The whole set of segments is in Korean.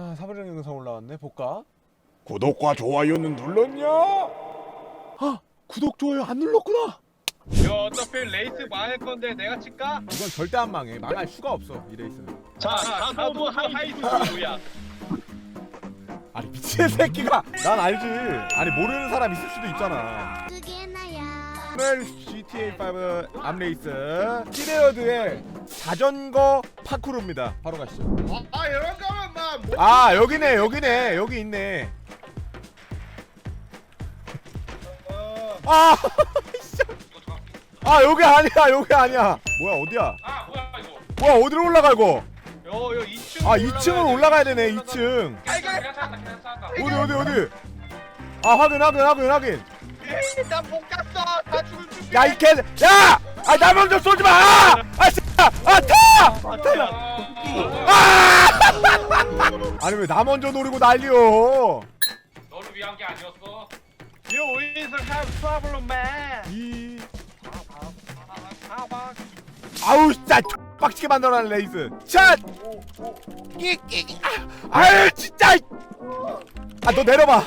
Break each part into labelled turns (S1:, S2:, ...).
S1: 아 사부령 영상 올라왔네 볼까?
S2: 구독과 좋아요는 눌렀냐?
S1: 아 구독 좋아요 안 눌렀구나.
S3: 이거 어차피 레이스 망할 건데 내가 칠까?
S1: 이건 절대 안 망해. 망할 수가 없어 이 레이스는.
S3: 자, 가도 하이스 누구야?
S1: 아니 미친 새끼가 난 알지. 아니 모르는 사람 있을 수도 있잖아.
S4: 그게 나야.
S1: 오늘 GTA 5 암레이스 시레어드의 자전거 파쿠르입니다. 바로 가시죠.
S3: 아 이런 막 뭐?
S1: 아 여기네 여기네 여기 있네. 아, 씨. 아 여기 아니야 여기 아니야. 뭐야 어디야?
S3: 아 뭐야 이거?
S1: 뭐야 어디로 올라가 이거?
S3: 요요 2층.
S1: 아 2층으로 올라가야 되네 2층.
S3: 아이가 괜찮다 괜찮다.
S1: 어디 어디 어디? 아 확인 확인 확인 확인.
S3: 나못 갔어. 다 죽을 준비.
S1: 야이 개, 야! 아 나 먼저 쏘지 마! 아, 아, 씨! 아, 타! 타라! 아! 아니 왜 나 먼저 노리고 난리요?
S5: 너를 위한 게 아니었어.
S3: You always have problem, man.
S1: 이
S3: 아,
S1: 아우 진짜 빡치게 만들어낸 레이스. 샷! 끼끼 아, 아유 진짜! 아 너 내려봐.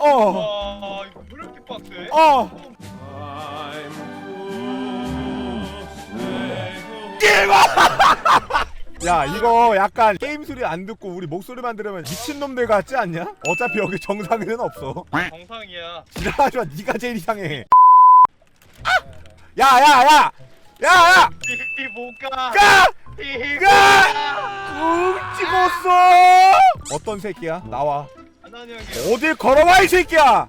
S1: 어,
S3: 와 이거 왜 이렇게 빡세?
S1: 어. 야 이거 약간 게임 소리 안 듣고 우리 목소리만 들으면 미친놈들 같지 않냐? 어차피 여기 정상에는 없어
S3: 정상이야.
S1: 지나가지마 네가 제일 이상해 야야야 야야
S3: 이 못 가.
S1: 가!
S3: 이
S1: 가! 응 찍었어 어떤 새끼야? 나와
S3: 형이.
S1: 어딜 걸어와 이 새끼야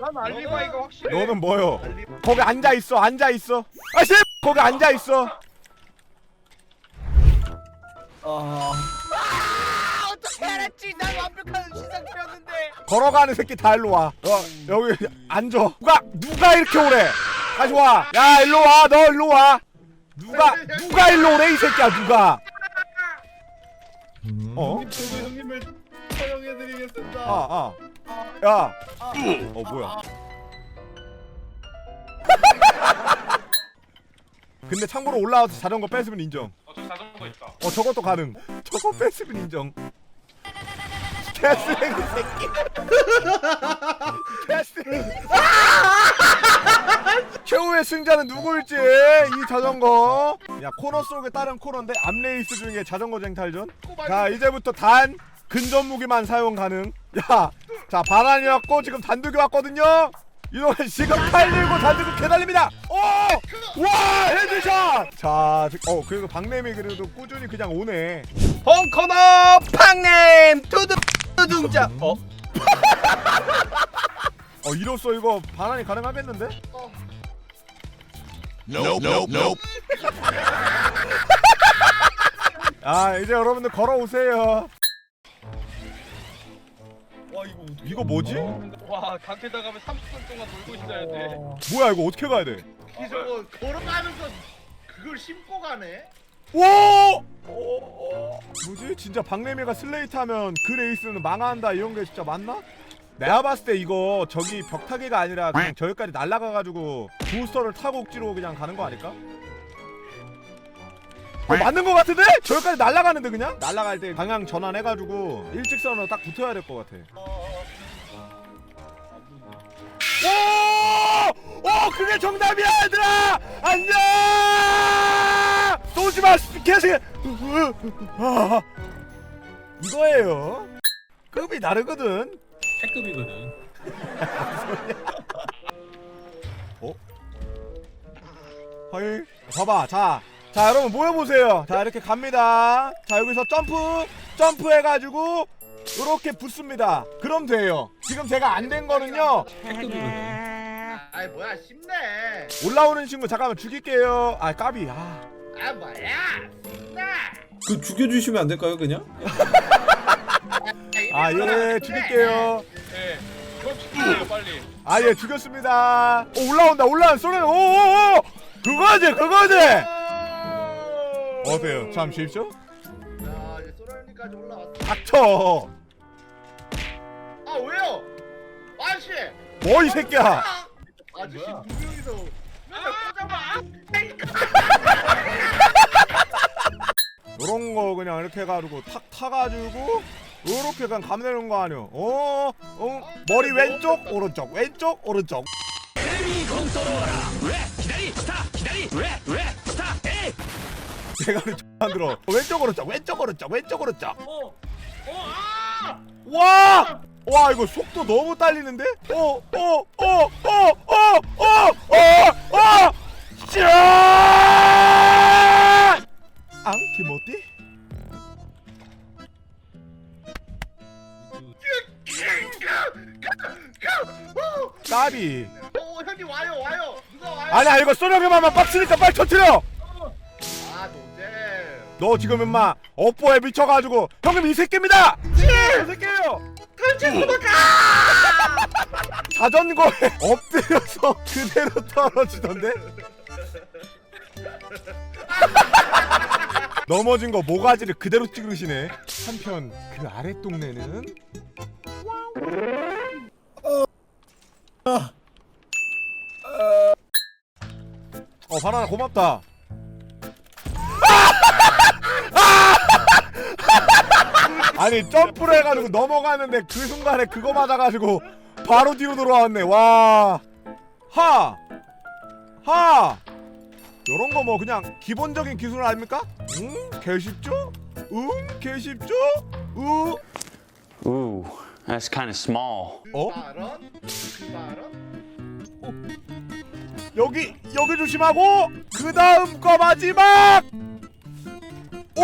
S3: 난 알리바이가 확실해.
S1: 너는 뭐요? 거기 앉아있어 앉아있어 아씨 거기 앉아있어
S3: 어떻게 알았지? 난 완벽한 시상태였는데.
S1: 걸어가는 새끼 다 일로 와. 어, 여기 앉아. 누가 누가 이렇게 오래? 다시 와. 야 일로 와. 너 일로 와. 누가 누가 일로 오래 이 새끼야 누가? 어?
S3: 저도 형님을.
S1: 아 아. 야. 어 뭐야? 근데 참고로 올라와서 자전거 뺏으면 인정.
S5: 어, 저 자전거 있다.
S1: 어 저것도 가능. 저거 뺏으면 인정. 개쓰레기 새끼. 개쓰레기. 최후의 승자는 누구일지 이 자전거. 야 코너 속에 다른 코너인데 암레이스 중에 자전거 쟁탈전. 자 이제부터 단 근접 무기만 사용 가능. 야, 자 바란이었고 지금 단두기 왔거든요. 이동현 지금 팔 들고 단두기 개달립니다. 오, 와 헤드샷. 자, 지- 어 그래도 박래미 그래도 꾸준히 그냥 오네.
S3: 펑커너 팡님 두두 두둥자. 어?
S1: 어 이로써 이거 반환이 가능하겠는데?
S2: Nope, nope, nope.
S1: 아 이제 여러분들 걸어오세요.
S3: 와 이거?
S1: 이거 뭐지?
S3: 와 강태다 가면 30분 동안 놀고 있어야 돼.
S1: 뭐야 이거 어떻게 가야 돼?
S6: 이 저거 걸어가면서 그걸 심고 가네?
S1: 오! 뭐지? 진짜 박래미가 슬레이트 하면 그 레이스는 망한다 이런 게 진짜 맞나? 내가 봤을 때 이거 저기 벽타기가 아니라 그냥 저기까지 날아가가지고 부스터를 타고 억지로 그냥 가는 거 아닐까? 어, 맞는 거 같은데? 저기까지 날아가는데 그냥? 날아갈 때 방향 전환해가지고 일직선으로 딱 붙어야 될 것 같아 오! 오! 그게 정답이야 얘들아! 안녕! 쏘지마 개새끼! 아, 이거예요 급이 다르거든
S5: 태급이거든.
S1: 허이 봐봐 자, 자 여러분 모여보세요 자 이렇게 갑니다 자 여기서 점프 점프 해가지고 이렇게 붙습니다 그럼 돼요 지금 제가 안 된 거는요.
S6: 아이 뭐야 쉽네
S1: 올라오는 친구 잠깐만 죽일게요 아 까비 아
S6: 아 뭐야 쉽네
S7: 그 죽여주시면 안 될까요 그냥?
S1: 아, 예, 죽일게요.
S3: 네. 그럼 시켜요 빨리.
S1: 아, 예, 죽였습니다. 오, 올라온다, 올라온, 쏘는, 오, 오, 오! 그거지, 그거지! 어때요? 참 쉽죠?
S6: 자 이제 소라님까지 올라왔어
S1: 닥쳐!
S6: 아저씨.
S1: 뭐, 이 새끼야!
S6: 아저씨 두 명이서 맨날 꽂아봐
S1: 요런 거 그냥 이렇게 해가지고 탁 타가지고 이렇게 그냥 감내는 거 아니야 어? 어? 머리 왼쪽 오른쪽. 왼쪽 오른쪽. 대가리 안 들어? 왼쪽 오른쪽. 왼쪽 오른쪽. 왼쪽 오른쪽.
S6: 어, 어, 아!
S1: 와! 와 이거 속도 너무 딸리는데? 어, 어 어 어 어 어 어 어어 짠! 앙 키모띠? 까비
S6: 어, 형님 와요, 와요. 누가 와요?
S1: 아니야 이거 소령이만 빡치니까 빨리 터트려
S6: 아, 노잼.
S1: 너 지금 임마 업보에 미쳐가지고 형님 이 새끼입니다 이 새끼예요 자전거에 엎드려서 그대로 떨어지던데 넘어진 거 모가지를 그대로 찌그르시네 한편 그 아랫동네는 어 바나나 고맙다 아니 점프를 해가지고 넘어가는데 그 순간에 그거 맞아가지고 바로 뒤로 돌아왔네 와 하! 하! 요런 거 뭐 그냥 기본적인 기술 아닙니까? 응? 개 쉽죠? 응? 개 쉽죠? 으
S4: Ooh, that's kind of small.
S1: 어? 여기 여기 조심하고 그 다음 거 마지막 오!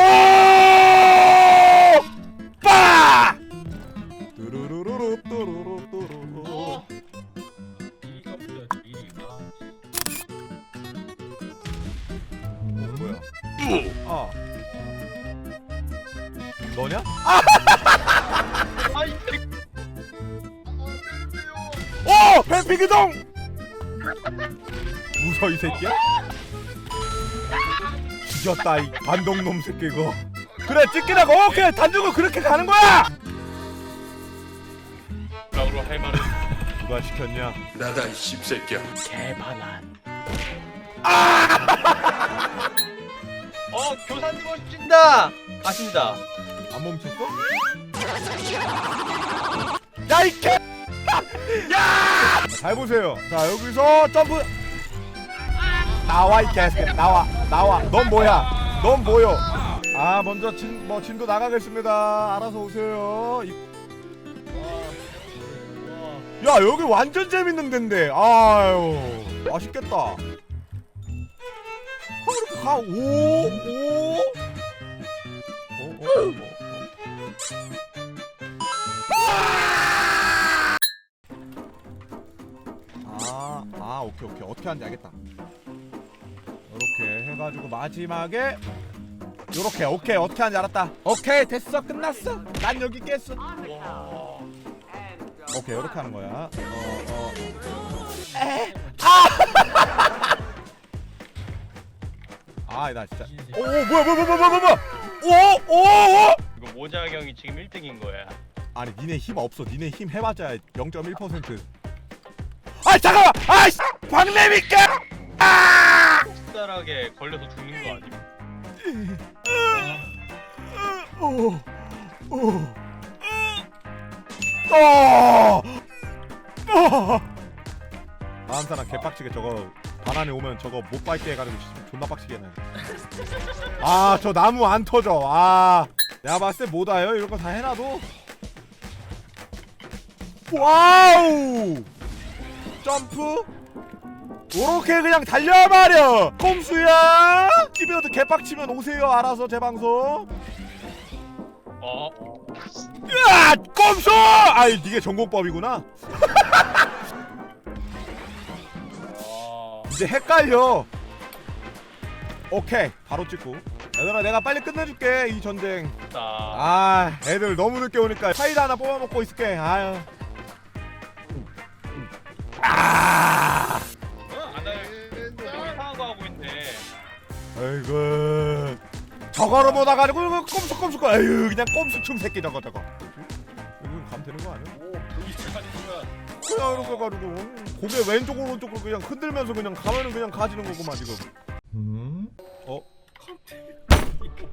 S1: 너냐?
S6: 아, 이 새끼. 아, 때리세요.
S1: 오! 뱀피기동! 웃어 이 새끼야? 죽였다 이 반동놈 새끼 이거 그래 찍기라고 오케이 단주고 그렇게 가는 거야!
S5: 라우로 할 말은
S1: 누가 시켰냐?
S2: 나다 이 씹새끼야.
S3: 어 교사님 오신다 가십니다
S1: 안 멈췄어? 야, 이 개! 야! 잘 보세요. 자, 여기서 점프. 나와, 이 개새끼. 나와, 나와. 넌 뭐야? 넌 뭐요? 아, 먼저 진, 뭐, 진도 나가겠습니다. 알아서 오세요. 이- 야, 여기 완전 재밌는 데인데. 아유, 맛있겠다. 가. 오, 오. 어, 어, 어, 어. 아, 아, 오케이, 오케이. 어떻게 하는지 알겠다. 이렇게 해가지고 마지막에 요렇게, 오케이. 어떻게 하는지 알았다. 오케이, 됐어. 끝났어. 난 여기 깼어. 오케이, 이렇게 하는 거야. 어, 어. 아, 나 진짜. 오, 오, 뭐야, 뭐야, 뭐야, 뭐야, 뭐야, 뭐야. 오, 오, 오!
S3: 이거 모자경이 지금 1등인 거야
S1: 아니 니네 힘 없어 니네 힘 해봤자 0.1%아 잠깐만 아이씨 박내미께 아!
S3: 흡사하게 걸려서 죽는 거 아니야?
S1: 오, 오, 어, 어. 다음 사람 개빡치게 저거 바나나 오면 저거 못 밟게 해가지고 진짜 존나 빡치게 해놔 아 저 나무 안 터져. 아 내가 봤을 때 못 와요. 이런 거 다 해놔도. 와우! 점프. 요렇게 그냥 달려버려. 꼼수야! TV로도 개빡치면 오세요 알아서 제 방송.
S3: 어?
S1: 으아! 꼼수! 아이 이게 전공법이구나.
S3: 어...
S1: 이제 헷갈려 오케이. 바로 찍고. 얘들아 내가 빨리 끝내줄게 이 전쟁.
S3: 나...
S1: 아 애들 너무 늦게 오니까 사이다 하나 뽑아먹고 있을게. 아유 아
S3: 어? 아나 뭐 이상한 거 하고 있네.
S1: 아이고. 저거로 못 와가지고 이거 꼼수꼼수 아유 그냥 꼼수충 새끼 저거 저거. 이거 가면 되는 거 아니야?
S6: 오, 여기 시간이구나.
S1: 그냥 이렇게 가지고. 고개 왼쪽 오른쪽으로 그냥 흔들면서 그냥 가면은 그냥 가지는 거구만 지금. 음?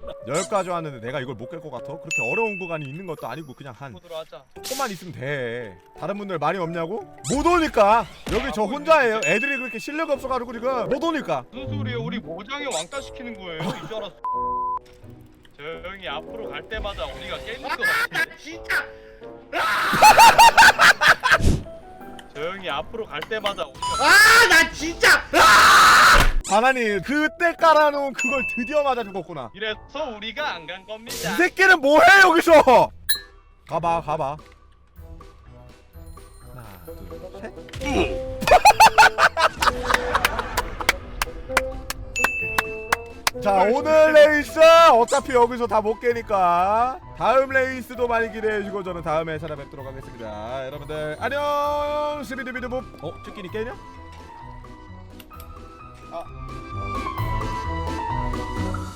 S1: 어? 여기까지 왔는데 내가 이걸 못 깰 것 같아? 그렇게 어려운 구간이 있는 것도 아니고 그냥 한
S8: 하자
S1: 코만 있으면 돼 다른 분들 말이 없냐고? 못 오니까 여기 저 혼자예요 애들이 그렇게 실력이 없어가지고 지금 못 오니까
S3: 무슨 소리예요? 우리 모장에 왕따 시키는 거예요. 이줄 알았어. 조용히 앞으로 갈 때마다 우리가 깨는 거 같아.
S6: 진짜
S3: 조용히 앞으로 갈 때마다 우리가
S6: 아 나 진짜
S1: 바나니 그때 깔아놓은 그걸 드디어 맞아 죽었구나
S3: 이래서 우리가
S1: 안간이
S3: 겁니다.
S1: 새끼는 뭐해 여기서 가봐 가봐 하나 둘셋 자 오늘 레이스 어차피 여기서 다 못 깨니까 다음 레이스도 많이 기대해주고 저는 다음에 찾아뵙도록 하겠습니다 여러분들 안녕 스비드비드봅 어? 쭈끼니 깨냐? Thank you.